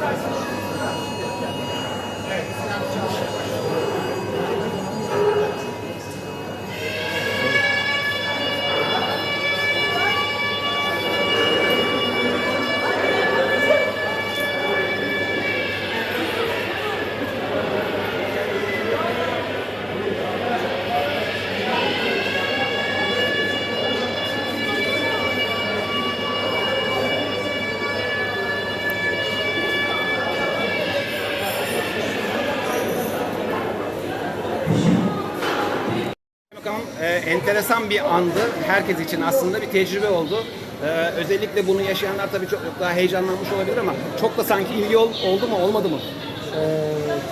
Christ. E, enteresan bir andı. Herkes için aslında bir tecrübe oldu. E, özellikle bunu yaşayanlar tabii çok daha heyecanlanmış olabilir ama çok da sanki ilgi ol- oldu mu olmadı mı? Ee,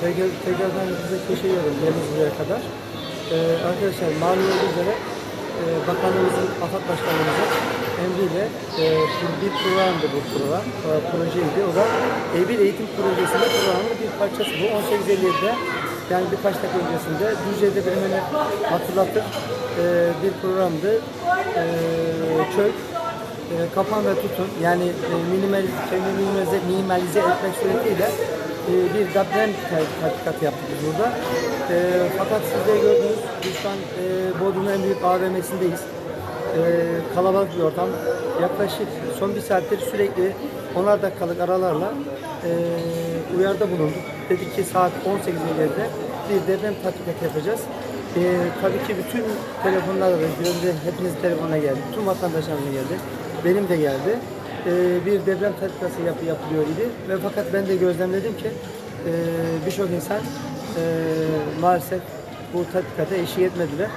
tekrar, tekrardan size teşekkür ederim buraya kadar. Ee, arkadaşlar malum olduğu üzere e, Bakanlığımızın, AFAD Başkanlığımızın emriyle e, bir, programdı bu program, e, projeydi. O da E1 eğitim projesinin programının bir parçası. Bu 1857'de yani birkaç dakika öncesinde Düzce'de birimini hatırlatır e, bir programdı. E, çöl, e, kapan ve tutun yani e, minimalize, minimalize, minimalize etmek suretiyle e, bir deprem tatbikatı yaptık burada. E, fakat siz de gördünüz biz şu an e, Bodrum'un en büyük AVM'sindeyiz. E, kalabalık bir ortam. Yaklaşık son bir saattir sürekli onar dakikalık aralarla e, uyarıda bulunduk. Dedik ki saat 18.50'de bir deprem tatbikatı yapacağız. E, tabii ki bütün telefonlarda da gördüğünüz hepinizin telefonuna geldi. Tüm vatandaşlarımızın geldi. Benim de geldi. E, bir deprem tatbikatı yap, yapılıyor idi. Ve fakat ben de gözlemledim ki e, birçok insan e, maalesef bu tatbikata eşlik etmediler.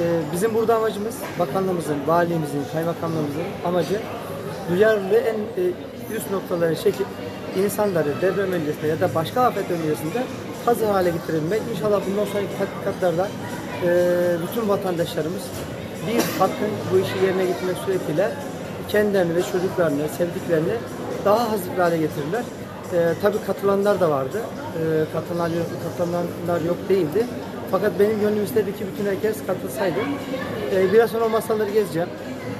E, bizim burada amacımız bakanlığımızın, valimizin, kaymakamlığımızın amacı duyarlılığı en e, üst noktalara çekip insanları deprem öncesinde ya da başka afet öncesinde hazır hale getirebilmek. İnşallah bundan sonraki tatbikatlarda e, bütün vatandaşlarımız bir hakkın bu işi yerine getirmek suretiyle kendilerini ve çocuklarını, sevdiklerini daha hazır hale getirirler. E, tabii katılanlar da vardı. E, katılanlar, yok, katılanlar yok değildi. Fakat benim gönlüm istedi ki bütün herkes katılsaydı. E, biraz sonra masaları gezeceğim.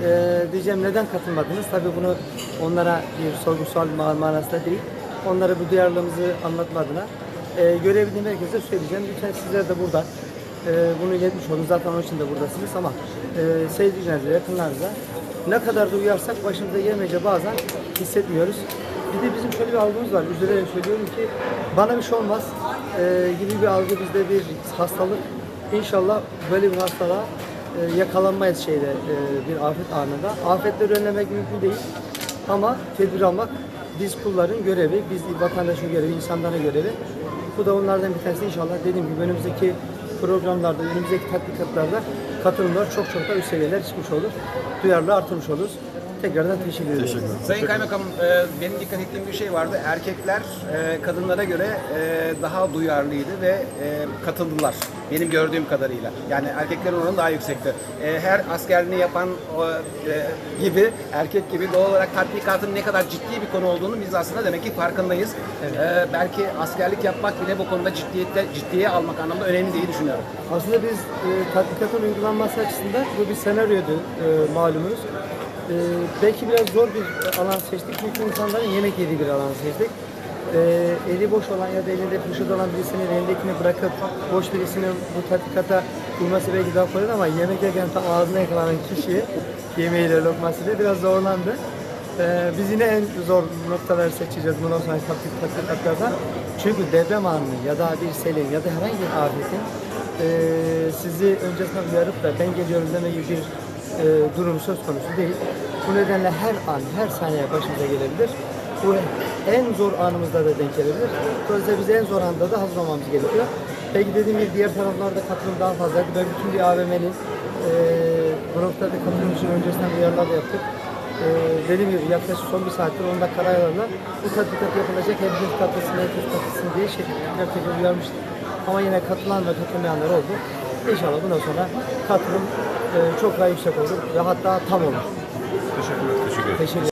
E, diyeceğim neden katılmadınız? Tabii bunu onlara bir sorgu sual ma- manasında değil. Onlara bu duyarlılığımızı anlatma adına. E, görebildiğim herkese söyleyeceğim. Lütfen sizler de buradan e, bunu iletmiş olun. Zaten onun için de buradasınız ama e, sevdiklerinize, yakınlarınıza ne kadar da uyarsak başımıza gelmeyince bazen hissetmiyoruz. Bir de bizim şöyle bir algımız var. Üzülerek söylüyorum ki bana bir şey olmaz e, gibi bir algı bizde bir hastalık. İnşallah böyle bir hastalığa e, yakalanmayız şeyde e, bir afet anında. Afetleri önlemek mümkün değil ama tedbir almak biz kulların görevi, biz vatandaşın görevi, insanların görevi. Bu da onlardan bir tanesi inşallah dediğim gibi önümüzdeki programlarda, önümüzdeki tatbikatlarda katılımlar çok çok da üst seviyeler çıkmış olur. Duyarlılığı artırmış oluruz. Tekrardan teşekkür ederim. Sayın Kaymakamım e, benim dikkat ettiğim bir şey vardı. Erkekler e, kadınlara göre e, daha duyarlıydı ve e, katıldılar. Benim gördüğüm kadarıyla. Yani erkeklerin oranı daha yüksekti. E, her askerliğini yapan o, e, gibi, erkek gibi doğal olarak tatbikatın ne kadar ciddi bir konu olduğunu biz aslında demek ki farkındayız. E, belki askerlik yapmak bile bu konuda ciddiyette, ciddiye almak anlamda önemli diye düşünüyorum. Aslında biz e, tatbikatın uygulanması açısından bu bir senaryoydu e, malumunuz. E, belki biraz zor bir alan seçtik çünkü insanların yemek yediği bir alan seçtik. E, eli boş olan ya da elinde poşet olan birisinin elindekini bırakıp boş birisinin bu tatbikata uyması belki daha kolay ama yemek yerken tam ağzına yakalanan kişi yemeğiyle lokmasıyla biraz zorlandı. Ee, biz yine en zor noktaları seçeceğiz bundan sonra tatbik tatbikatlarda. Çünkü deprem anı ya da bir selin ya da herhangi bir afetin e, sizi öncesinden uyarıp da ben geliyorum deme bir e, durum söz konusu değil. Bu nedenle her an, her saniye başımıza gelebilir. Bu en zor anımızda da denk gelebilir. Dolayısıyla biz en zor anda da hazır olmamız gerekiyor. Peki dediğim gibi diğer taraflarda katılım daha fazlaydı. Ben bütün bir AVM'nin e, bu noktada katılım için öncesinden uyarılar da yaptık. Ee, dediğim gibi yaklaşık son bir saattir 10 dakika aralarla bu tatbikat yapılacak. Herkes katılsın, herkes katılsın diye şekilde tekrar uyarmıştık. Ama yine katılan ve katılmayanlar oldu. İnşallah bundan sonra katılım e, çok daha yüksek olur ve hatta tam olur. Teşekkürler. Teşekkür ederim. Teşekkür